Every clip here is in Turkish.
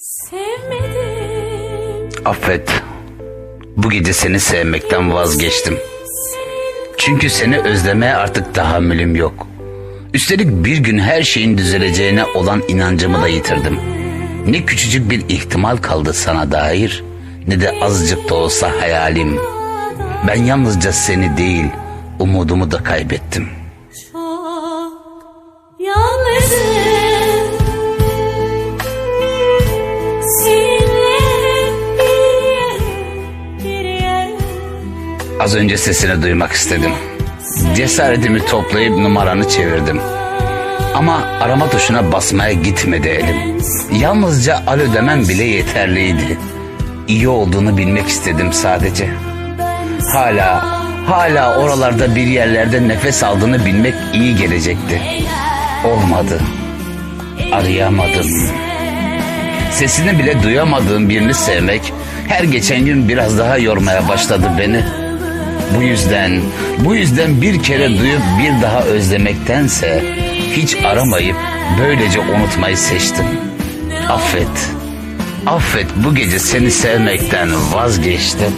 Sevmedim Affet. Bu gece seni sevmekten vazgeçtim. Çünkü seni özlemeye artık tahammülüm yok. Üstelik bir gün her şeyin düzeleceğine olan inancımı da yitirdim. Ne küçücük bir ihtimal kaldı sana dair ne de azıcık da olsa hayalim. Ben yalnızca seni değil umudumu da kaybettim. çok yalnızım Az önce sesini duymak istedim. Cesaretimi toplayıp numaranı çevirdim. Ama arama tuşuna basmaya gitmedi elim. Yalnızca alo demem bile yeterliydi. İyi olduğunu bilmek istedim sadece. Hala, hala oralarda bir yerlerde nefes aldığını bilmek iyi gelecekti. Olmadı. Arayamadım. Sesini bile duyamadığım birini sevmek her geçen gün biraz daha yormaya başladı beni. Bu yüzden, bu yüzden bir kere duyup bir daha özlemektense hiç aramayıp böylece unutmayı seçtim. Affet, affet bu gece seni sevmekten vazgeçtim.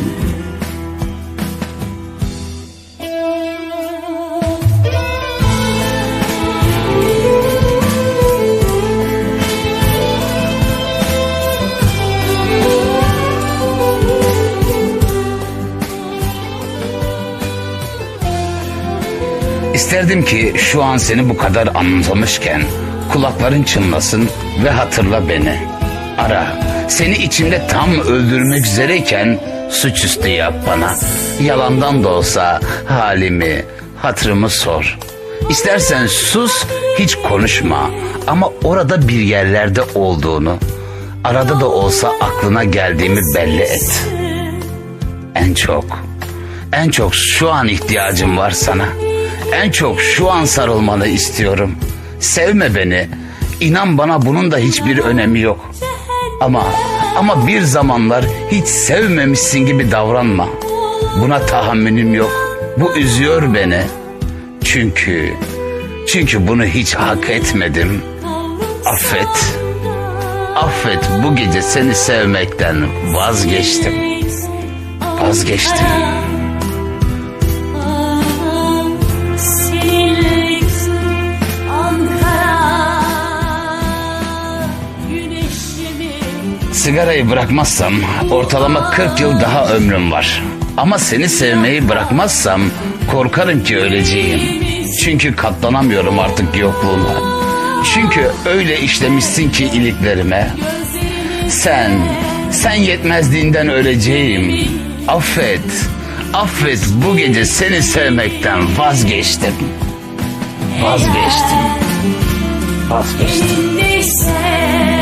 İsterdim ki şu an seni bu kadar anımsamışken kulakların çınlasın ve hatırla beni. Ara. Seni içimde tam öldürmek üzereyken suçüstü yap bana. Yalandan da olsa halimi, hatırımı sor. İstersen sus, hiç konuşma. Ama orada bir yerlerde olduğunu, arada da olsa aklına geldiğimi belli et. En çok, en çok şu an ihtiyacım var sana. En çok şu an sarılmanı istiyorum. Sevme beni. İnan bana bunun da hiçbir önemi yok. Ama ama bir zamanlar hiç sevmemişsin gibi davranma. Buna tahammülüm yok. Bu üzüyor beni. Çünkü çünkü bunu hiç hak etmedim. Affet. Affet bu gece seni sevmekten vazgeçtim. Vazgeçtim. Sigarayı bırakmazsam ortalama 40 yıl daha ömrüm var. Ama seni sevmeyi bırakmazsam korkarım ki öleceğim. Çünkü katlanamıyorum artık yokluğuna. Çünkü öyle işlemişsin ki iliklerime. Sen, sen yetmezliğinden öleceğim. Affet, affet bu gece seni sevmekten vazgeçtim. Vazgeçtim. Vazgeçtim. Neyse